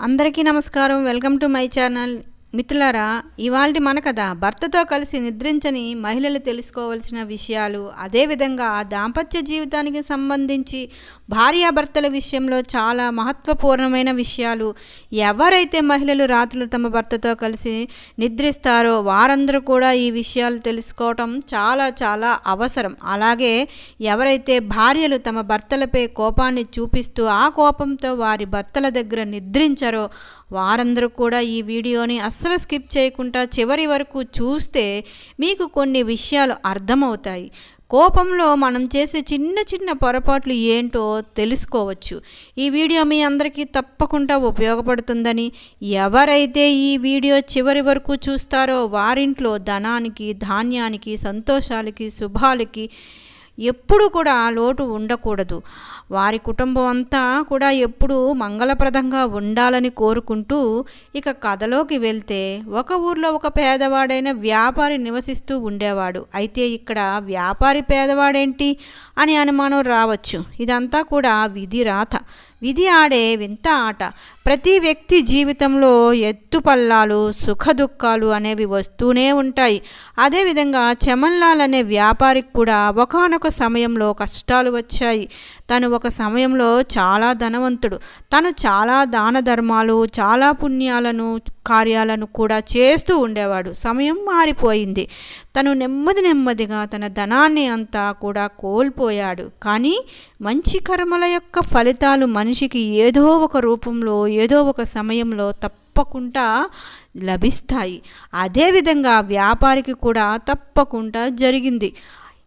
అందరికీ నమస్కారం. Welcome to my channel. మిత్రులారా ఇవాళ మన కథ భర్తతో కలిసి నిద్రించని మహిళలు తెలుసుకోవాల్సిన విషయాలు. అదేవిధంగా దాంపత్య జీవితానికి సంబంధించి భార్యాభర్తల విషయంలో చాలా మహత్వపూర్ణమైన విషయాలు. ఎవరైతే మహిళలు రాత్రులు తమ భర్తతో కలిసి నిద్రిస్తారో వారందరూ కూడా ఈ విషయాలు తెలుసుకోవటం చాలా చాలా అవసరం. అలాగే ఎవరైతే భార్యలు తమ భర్తలపై కోపాన్ని చూపిస్తూ ఆ కోపంతో వారి భర్తల దగ్గర నిద్రించరో వారందరూ కూడా ఈ వీడియోని అస్సలు స్కిప్ చేయకుండా చివరి వరకు చూస్తే మీకు కొన్ని విషయాలు అర్థమవుతాయి. కోపంలో మనం చేసే చిన్న చిన్న పొరపాట్లు ఏంటో తెలుసుకోవచ్చు. ఈ వీడియో మీ అందరికీ తప్పకుండా ఉపయోగపడుతుందని ఎవరైతే ఈ వీడియో చివరి వరకు చూస్తారో వారింట్లో ధనానికి ధాన్యానికి సంతోషాలకి శుభాలకి ఎప్పుడు కూడా లోటు ఉండకూడదు. వారి కుటుంబం అంతా కూడా ఎప్పుడూ మంగళప్రదంగా ఉండాలని కోరుకుంటూ ఇక కథలోకి వెళ్తే ఒక ఊర్లో ఒక పేదవాడైన వ్యాపారి నివసిస్తూ ఉండేవాడు. అయితే ఇక్కడ వ్యాపారి పేదవాడేంటి? అని అనుమానం రావచ్చు. ఇదంతా కూడా విధి రాత. విధి ఆడే వింత ఆట. ప్రతి వ్యక్తి జీవితంలో ఎత్తుపల్లాలు సుఖదుఖాలు అనేవి వస్తూనే ఉంటాయి. అదేవిధంగా చమన్లాల్ అనే వ్యాపారికి కూడా ఒకనొక సమయంలో కష్టాలు వచ్చాయి. తను ఒక సమయంలో చాలా ధనవంతుడు. తను చాలా దాన ధర్మాలు చాలా పుణ్యాలను కార్యాలను కూడా చేస్తూ ఉండేవాడు. సమయం మారిపోయింది. తను నెమ్మది నెమ్మదిగా తన ధనాన్ని అంతా కూడా కోల్పో పోయాడు. కానీ మంచి కర్మల యొక్క ఫలితాలు మనిషికి ఏదో ఒక రూపంలో ఏదో ఒక సమయంలో తప్పకుండా లభిస్తాయి. అదేవిధంగా వ్యాపారికి కూడా తప్పకుండా జరిగింది.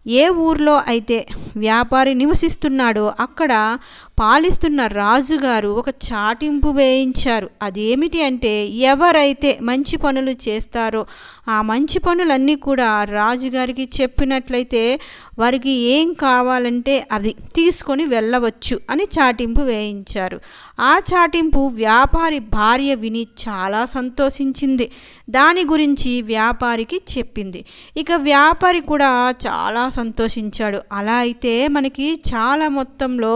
ఏ ఊర్లో అయితే వ్యాపారి నివసిస్తున్నాడో అక్కడ పాలిస్తున్న రాజుగారు ఒక చాటింపు వేయించారు. అదేమిటి అంటే ఎవరైతే మంచి పనులు చేస్తారో ఆ మంచి పనులన్నీ కూడా రాజుగారికి చెప్పినట్లయితే వారికి ఏం కావాలంటే అది తీసుకొని వెళ్ళవచ్చు అని చాటింపు వేయించారు. ఆ చాటింపు వ్యాపారి భార్య విని చాలా సంతోషించింది. దాని గురించి వ్యాపారికి చెప్పింది. ఇక వ్యాపారి కూడా చాలా సంతోషించాడు. అలా అయితే మనకి చాలా మొత్తంలో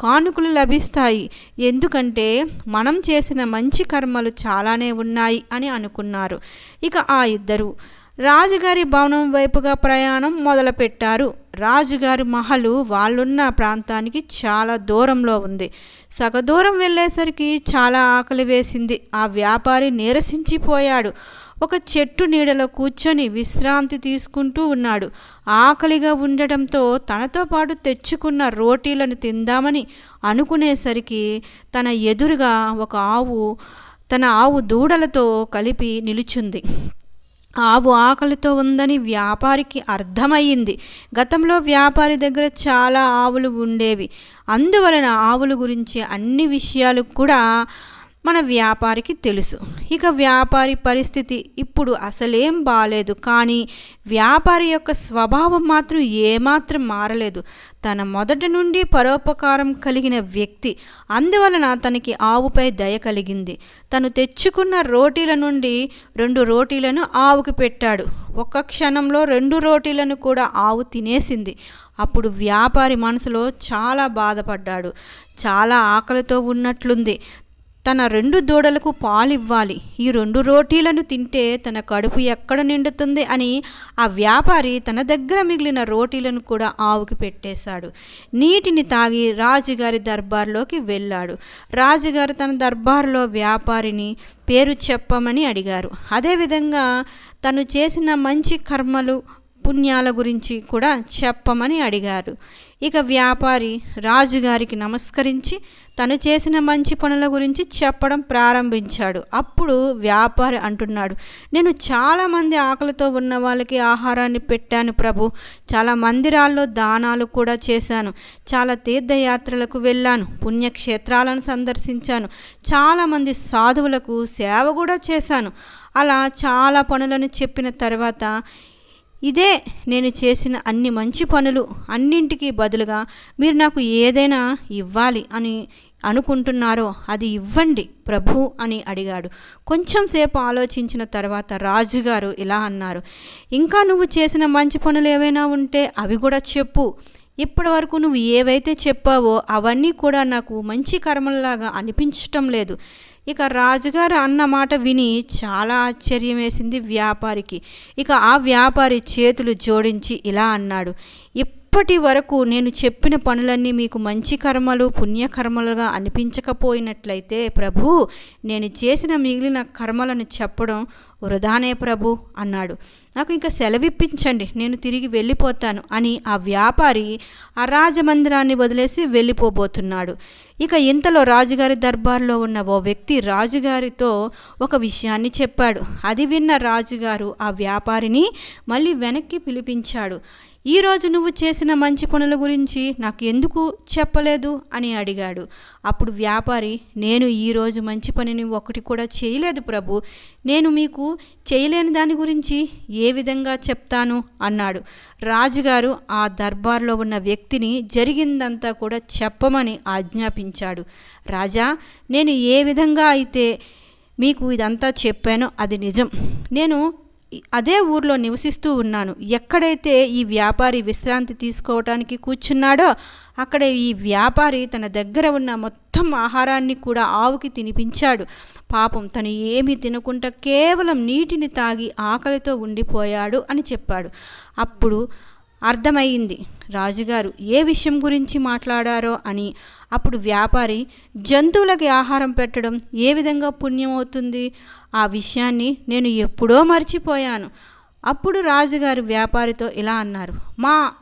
కానుకలు లభిస్తాయి. ఎందుకంటే మనం చేసిన మంచి కర్మలు చాలానే ఉన్నాయి అని అనుకున్నారు. ఇక ఆ ఇద్దరు రాజుగారి భవనం వైపుగా ప్రయాణం మొదలుపెట్టారు. రాజుగారి మహలు వాళ్ళున్న ప్రాంతానికి చాలా దూరంలో ఉంది. సగ దూరం వెళ్ళేసరికి చాలా ఆకలి వేసింది. ఆ వ్యాపారి నీరసించిపోయాడు. ఒక చెట్టు నీడలో కూర్చొని విశ్రాంతి తీసుకుంటూ ఉన్నాడు. ఆకలిగా ఉండటంతో తనతో పాటు తెచ్చుకున్న రోటీలను తిందామని అనుకునేసరికి తన ఎదురుగా ఒక ఆవు తన ఆవు దూడలతో కలిపి నిలుచుంది. ఆవు ఆకలితో ఉందని వ్యాపారికి అర్థమయ్యింది. గతంలో వ్యాపారి దగ్గర చాలా ఆవులు ఉండేవి. అందువలన ఆవుల గురించి అన్ని విషయాలు కూడా మన వ్యాపారికి తెలుసు. ఇక వ్యాపారి పరిస్థితి ఇప్పుడు అసలేం బాగాలేదు కానీ వ్యాపారి యొక్క స్వభావం మాత్రం ఏమాత్రం మారలేదు. తన మొదటి నుండి పరోపకారం కలిగిన వ్యక్తి అందువలన తనకి ఆవుపై దయ కలిగింది. తను తెచ్చుకున్న రోటీల నుండి రెండు రోటీలను ఆవుకి పెట్టాడు. ఒక్క క్షణంలో రెండు రోటీలను కూడా ఆవు తినేసింది. అప్పుడు వ్యాపారి మనసులో చాలా బాధపడ్డాడు. చాలా ఆకలితో ఉన్నట్లుంది. తన రెండు దూడలకు పాలు ఇవ్వాలి ఈ రెండు రోటీలను తింటే తన కడుపు ఎక్కడ నిండుతుంది అని ఆ వ్యాపారి తన దగ్గర మిగిలిన రోటీలను కూడా ఆవుకి పెట్టేశాడు. నీటిని తాగి రాజుగారి దర్బార్లోకి వెళ్ళాడు. రాజుగారు తన దర్బార్లో వ్యాపారిని పేరు చెప్పమని అడిగారు. అదేవిధంగా తను చేసిన మంచి కర్మలు పుణ్యాల గురించి కూడా చెప్పమని అడిగారు. ఇక వ్యాపారి రాజుగారికి నమస్కరించి తను చేసిన మంచి పనుల గురించి చెప్పడం ప్రారంభించాడు. అప్పుడు వ్యాపారి అంటున్నాడు నేను చాలామంది ఆకలితో ఉన్న వాళ్ళకి ఆహారాన్ని పెట్టాను ప్రభు. చాలా మందిరాల్లో దానాలు కూడా చేశాను. చాలా తీర్థయాత్రలకు వెళ్ళాను. పుణ్యక్షేత్రాలను సందర్శించాను. చాలామంది సాధువులకు సేవ కూడా చేశాను. అలా చాలా పనులను చెప్పిన తర్వాత ఇదే నేను చేసిన అన్ని మంచి పనులు అన్నింటికి బదులుగా మీరు నాకు ఏదైనా ఇవ్వాలి అని అనుకుంటున్నారో అది ఇవ్వండి ప్రభు అని అడిగాడు. కొంచెం సేపు ఆలోచించిన తర్వాత రాజుగారు ఇలా అన్నారు. ఇంకా నువ్వు చేసిన మంచి పనులు ఏవైనా ఉంటే అవి కూడా చెప్పు. ఇప్పటి వరకు నువ్వు ఏవైతే చెప్పావో అవన్నీ కూడా నాకు మంచి కర్మల్లాగా అనిపించటం లేదు. ఇక రాజుగారు అన్న మాట విని చాలా ఆశ్చర్యం వేసింది వ్యాపారికి. ఇక ఆ వ్యాపారి చేతులు జోడించి ఇలా అన్నాడు ఇప్పటి వరకు నేను చెప్పిన పనులన్నీ మీకు మంచి కర్మలు పుణ్యకర్మలుగా అనిపించకపోయినట్లయితే ప్రభు నేను చేసిన మిగిలిన కర్మలను చెప్పడం వృధానే ప్రభు అన్నాడు. నాకు ఇంకా సెలవిప్పించండి నేను తిరిగి వెళ్ళిపోతాను అని ఆ వ్యాపారి ఆ రాజమందిరాన్ని వదిలేసి వెళ్ళిపోబోతున్నాడు. ఇక ఇంతలో రాజుగారి దర్బార్లో ఉన్న ఓ వ్యక్తి రాజుగారితో ఒక విషయాన్ని చెప్పాడు. అది విన్న రాజుగారు ఆ వ్యాపారిని మళ్ళీ వెనక్కి పిలిపించాడు. ఈరోజు నువ్వు చేసిన మంచి పనుల గురించి నాకు ఎందుకు చెప్పలేదు? అని అడిగాడు. అప్పుడు వ్యాపారి నేను ఈరోజు మంచి పనిని ఒకటి కూడా చేయలేదు ప్రభు. నేను మీకు చేయలేని దాని గురించి ఏ విధంగా చెప్తాను? అన్నాడు. రాజుగారు ఆ దర్బార్లో ఉన్న వ్యక్తిని జరిగిందంతా కూడా చెప్పమని ఆజ్ఞాపించాడు. రాజా నేను ఏ విధంగా అయితే మీకు ఇదంతా చెప్పానో అది నిజం. నేను అదే ఊర్లో నివసిస్తూ ఉన్నాను. ఎక్కడైతే ఈ వ్యాపారి విశ్రాంతి తీసుకోవటానికి కూర్చున్నాడో అక్కడ ఈ వ్యాపారి తన దగ్గర ఉన్న మొత్తం ఆహారాన్ని కూడా ఆవుకి తినిపించాడు. పాపం తను ఏమీ తినకుండా కేవలం నీటిని తాగి ఆకలితో ఉండిపోయాడు అని చెప్పాడు. అప్పుడు అర్థమయ్యింది. రాజుగారు ఏ విషయం గురించి మాట్లాడారో అని. అప్పుడు వ్యాపారి జంతువులకి ఆహారం పెట్టడం ఏ విధంగా పుణ్యం అవుతుంది ఆ విషయాన్ని నేను ఎప్పుడో మర్చిపోయాను. అప్పుడు రాజుగారు వ్యాపారితో ఇలా అన్నారు. మా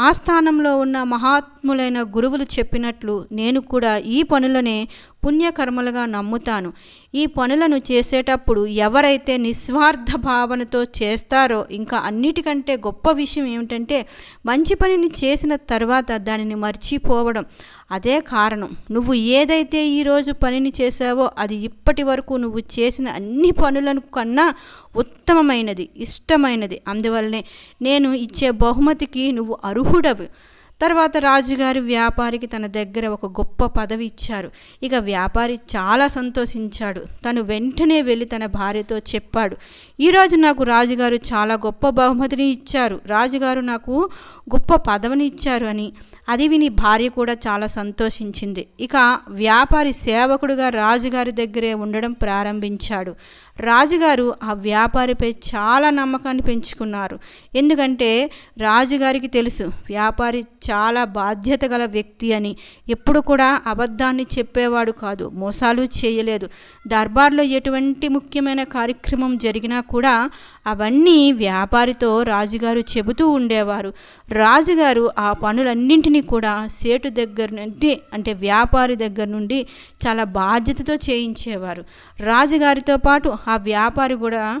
ఆస్థానంలో ఉన్న మహాత్ములైన గురువులు చెప్పినట్లు నేను కూడా ఈ పనులనే పుణ్యకర్మలుగా నమ్ముతాను. ఈ పనులను చేసేటప్పుడు ఎవరైతే నిస్వార్థ భావనతో చేస్తారో ఇంకా అన్నిటికంటే గొప్ప విషయం ఏమిటంటే మంచి పనిని చేసిన తర్వాత దానిని మర్చిపోవడం. అదే కారణం. నువ్వు ఏదైతే ఈరోజు పనిని చేసావో అది ఇప్పటి వరకు నువ్వు చేసిన అన్ని పనులను కన్నా ఉత్తమమైనది ఇష్టమైనది. అందువల్లనే నేను ఇచ్చే బహుమతికి నువ్వు అర్హుడవు. తర్వాత రాజుగారి వ్యాపారికి తన దగ్గర ఒక గొప్ప పదవి ఇచ్చారు. ఇక వ్యాపారి చాలా సంతోషించాడు. తను వెంటనే వెళ్ళి తన భార్యతో చెప్పాడు. ఈరోజు నాకు రాజుగారు చాలా గొప్ప బహుమతిని ఇచ్చారు. రాజుగారు నాకు గొప్ప పదవిని ఇచ్చారు అని. అది విని భార్య కూడా చాలా సంతోషించింది. ఇక వ్యాపారి సేవకుడుగా రాజుగారి దగ్గరే ఉండడం ప్రారంభించాడు. రాజుగారు ఆ వ్యాపారిపై చాలా నమ్మకాన్ని పెంచుకున్నారు. ఎందుకంటే రాజుగారికి తెలుసు వ్యాపారి చాలా బాధ్యత గల వ్యక్తి అని. ఎప్పుడు కూడా అబద్ధాన్ని చెప్పేవాడు కాదు మోసాలు చేయలేదు. దర్బార్లో ఎటువంటి ముఖ్యమైన కార్యక్రమం జరిగినా కూడా అవన్నీ వ్యాపారితో రాజుగారు చెబుతూ ఉండేవారు. రాజుగారు ఆ పనులన్నింటినీ కూడా సేటు దగ్గర నుండి అంటే వ్యాపారి దగ్గర నుండి చాలా బాధ్యతతో చేయించేవారు. రాజుగారితో పాటు ఆ వ్యాపారి కూడా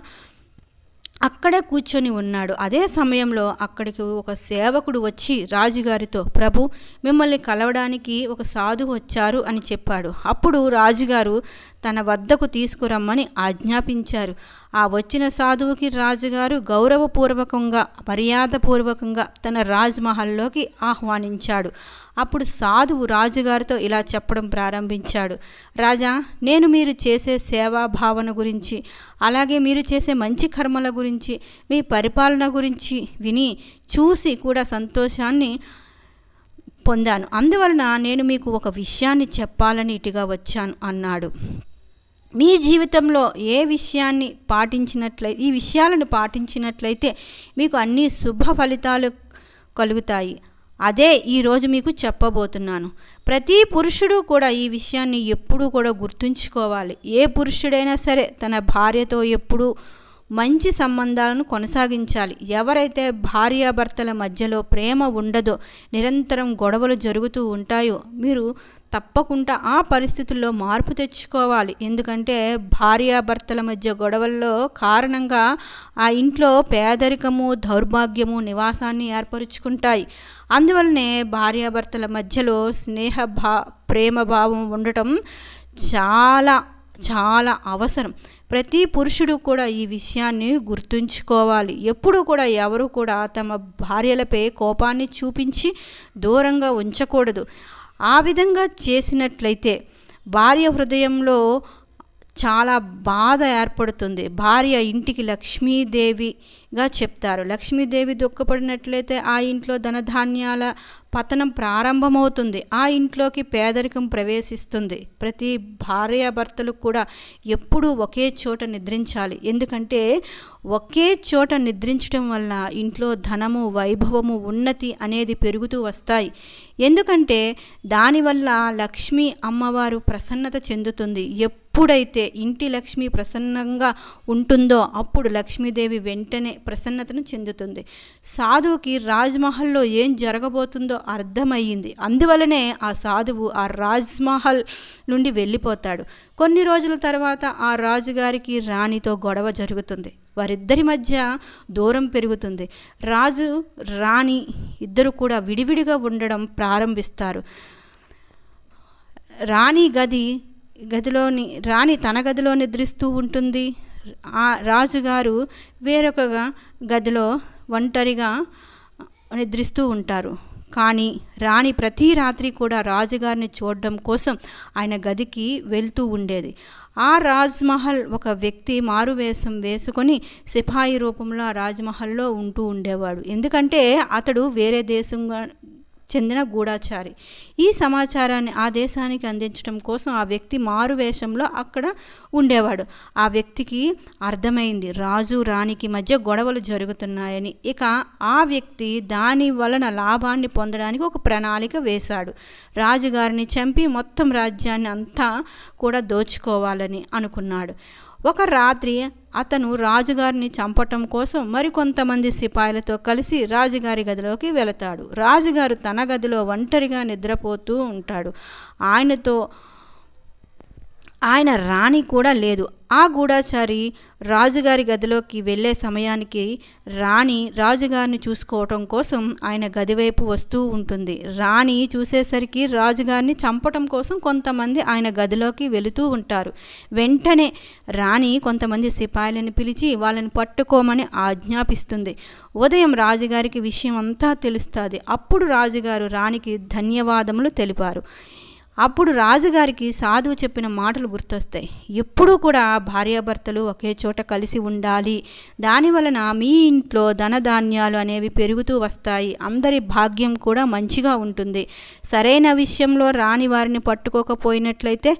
అక్కడే కూర్చొని ఉన్నాడు. అదే సమయంలో అక్కడికి ఒక సేవకుడు వచ్చి రాజుగారితో ప్రభు మిమ్మల్ని కలవడానికి ఒక సాధువు వచ్చారు అని చెప్పాడు. అప్పుడు రాజుగారు తన వద్దకు తీసుకురమ్మని ఆజ్ఞాపించారు. ఆ వచ్చిన సాధువుకి రాజుగారు గౌరవపూర్వకంగా మర్యాదపూర్వకంగా తన రాజ్మహల్లోకి ఆహ్వానించాడు. అప్పుడు సాధువు రాజుగారితో ఇలా చెప్పడం ప్రారంభించాడు. రాజా నేను మీరు చేసే సేవా భావన గురించి అలాగే మీరు చేసే మంచి కర్మల గురించి మీ పరిపాలన గురించి విని చూసి కూడా సంతోషాన్ని పొందాను. అందువలన నేను మీకు ఒక విషయాన్ని చెప్పాలని ఇటుగా వచ్చాను అన్నాడు. మీ జీవితంలో ఏ విషయాన్ని పాటించినట్లయితే ఈ విషయాలను పాటించినట్లయితే మీకు అన్ని శుభ ఫలితాలు కలుగుతాయి. అదే ఈరోజు మీకు చెప్పబోతున్నాను. ప్రతి పురుషుడు కూడా ఈ విషయాన్ని ఎప్పుడూ కూడా గుర్తుంచుకోవాలి. ఏ పురుషుడైనా సరే తన భార్యతో ఎప్పుడూ మంచి సంబంధాలను కొనసాగించాలి. ఎవరైతే భార్యాభర్తల మధ్యలో ప్రేమ ఉండదో నిరంతరం గొడవలు జరుగుతూ ఉంటాయో మీరు తప్పకుండా ఆ పరిస్థితుల్లో మార్పు తెచ్చుకోవాలి. ఎందుకంటే భార్యాభర్తల మధ్య గొడవల్లో కారణంగా ఆ ఇంట్లో పేదరికము దౌర్భాగ్యము నివాసాన్ని ఏర్పరుచుకుంటాయి. అందువలనే భార్యాభర్తల మధ్యలో స్నేహ భా ప్రేమ భావం ఉండటం చాలా చాలా అవసరం. ప్రతి పురుషుడు కూడా ఈ విషయాన్ని గుర్తుంచుకోవాలి. ఎప్పుడు కూడా ఎవరు కూడా తమ భార్యలపై కోపాన్ని చూపించి దూరంగా ఉంచకూడదు. ఆ విధంగా చేసినట్లయితే భార్య హృదయంలో చాలా బాధ ఏర్పడుతుంది. భార్య ఇంటికి లక్ష్మీదేవి గా చెప్తారు. లక్ష్మీదేవి దుఃఖపడినట్లయితే ఆ ఇంట్లో ధనధాన్యాల పతనం ప్రారంభమవుతుంది. ఆ ఇంట్లోకి పేదరికం ప్రవేశిస్తుంది. ప్రతి భార్యాభర్తలు కూడా ఎప్పుడూ ఒకే చోట నిద్రించాలి. ఎందుకంటే ఒకే చోట నిద్రించడం వల్ల ఇంట్లో ధనము వైభవము ఉన్నతి అనేది పెరుగుతూ వస్తాయి. ఎందుకంటే దానివల్ల లక్ష్మీ అమ్మవారు ప్రసన్నత చెందుతుంది. ఎప్పుడైతే ఇంటి లక్ష్మి ప్రసన్నంగా ఉంటుందో అప్పుడు లక్ష్మీదేవి వెంటనే ప్రసన్నతను చెందుతుంది. సాధువుకి రాజ్మహల్లో ఏం జరగబోతుందో అర్థమయ్యింది. అందువలనే ఆ సాధువు ఆ రాజ్మహల్ నుండి వెళ్ళిపోతాడు. కొన్ని రోజుల తర్వాత ఆ రాజుగారికి రాణితో గొడవ జరుగుతుంది. వారిద్దరి మధ్య దూరం పెరుగుతుంది. రాజు రాణి ఇద్దరు కూడా విడివిడిగా ఉండడం ప్రారంభిస్తారు. రాణి గది గదిలోని రాణి తన గదిలో నిద్రిస్తూ ఉంటుంది. రాజుగారు వేరొక గదిలో ఒంటరిగా నిద్రిస్తూ ఉంటారు. కానీ రాణి ప్రతి రాత్రి కూడా రాజుగారిని చూడడం కోసం ఆయన గదికి వెళ్తూ ఉండేది. ఆ రాజ్మహల్ ఒక వ్యక్తి మారువేషం వేసుకొని సిపాయి రూపంలో ఆ రాజ్మహల్లో ఉంటూ ఉండేవాడు. ఎందుకంటే అతడు వేరే దేశంగా చెందిన గూఢాచారి. ఈ సమాచారాన్ని ఆ దేశానికి అందించడం కోసం ఆ వ్యక్తి మారు వేషంలో అక్కడ ఉండేవాడు. ఆ వ్యక్తికి అర్థమైంది రాజు రాణికి మధ్య గొడవలు జరుగుతున్నాయని. ఇక ఆ వ్యక్తి దాని వలన లాభాన్ని పొందడానికి ఒక ప్రణాళిక వేశాడు. రాజుగారిని చంపి మొత్తం రాజ్యాన్ని అంతా కూడా దోచుకోవాలని అనుకున్నాడు. ఒక రాత్రి అతను రాజుగారిని చంపటం కోసం మరికొంతమంది సిపాయిలతో కలిసి రాజుగారి గదిలోకి వెళతాడు. రాజుగారు తన గదిలో ఒంటరిగా నిద్రపోతూ ఉంటాడు. ఆయనతో ఆయన రాణి కూడా లేదు. ఆ గూఢాచారి రాజుగారి గదిలోకి వెళ్ళే సమయానికి రాణి రాజుగారిని చూసుకోవటం కోసం ఆయన గదివైపు వస్తూ ఉంటుంది. రాణి చూసేసరికి రాజుగారిని చంపటం కోసం కొంతమంది ఆయన గదిలోకి వెళుతూ ఉంటారు. వెంటనే రాణి కొంతమంది సిపాయిలను పిలిచి వాళ్ళని పట్టుకోమని ఆజ్ఞాపిస్తుంది. ఉదయం రాజుగారికి విషయం అంతా తెలుస్తుంది. అప్పుడు రాజుగారు రాణికి ధన్యవాదములు తెలిపారు. అప్పుడు రాజుగారికి సాధువు చెప్పిన మాటలు గుర్తొస్తాయి. ఎప్పుడూ కూడా భార్యాభర్తలు ఒకే చోట కలిసి ఉండాలి. దానివలన మీ ఇంట్లో ధనధాన్యాలు అనేవి పెరుగుతూ వస్తాయి. అందరి భాగ్యం కూడా మంచిగా ఉంటుంది. సరైన విషయంలో రాని వారిని పట్టుకోకపోయినట్లయితే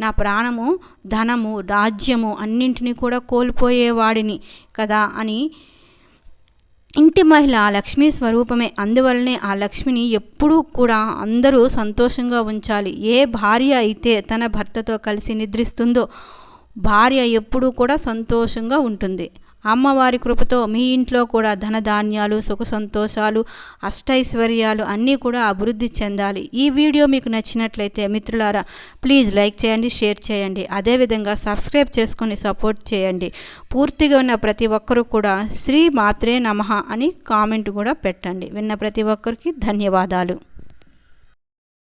నా ప్రాణము ధనము రాజ్యము అన్నింటినీ కూడా కోల్పోయేవాడిని కదా అని ఇంటి మహిళ ఆ లక్ష్మీ స్వరూపమే. అందువలనే ఆ లక్ష్మిని ఎప్పుడూ కూడా అందరూ సంతోషంగా ఉంచాలి. ఏ భార్య అయితే తన భర్తతో కలిసి నిద్రిస్తుందో భార్య ఎప్పుడూ కూడా సంతోషంగా ఉంటుంది. అమ్మవారి కృపతో మీ ఇంట్లో కూడా ధనధాన్యాలు సుఖ సంతోషాలు అష్టైశ్వర్యాలు అన్నీ కూడా అభివృద్ధి చెందాలి. ఈ వీడియో మీకు నచ్చినట్లయితే మిత్రులారా ప్లీజ్ లైక్ చేయండి షేర్ చేయండి. అదేవిధంగా సబ్స్క్రైబ్ చేసుకొని సపోర్ట్ చేయండి. పూర్తిగా ఉన్న ప్రతి ఒక్కరూ కూడా శ్రీ మాత్రే నమః అని కామెంట్ కూడా పెట్టండి. విన్న ప్రతి ఒక్కరికి ధన్యవాదాలు.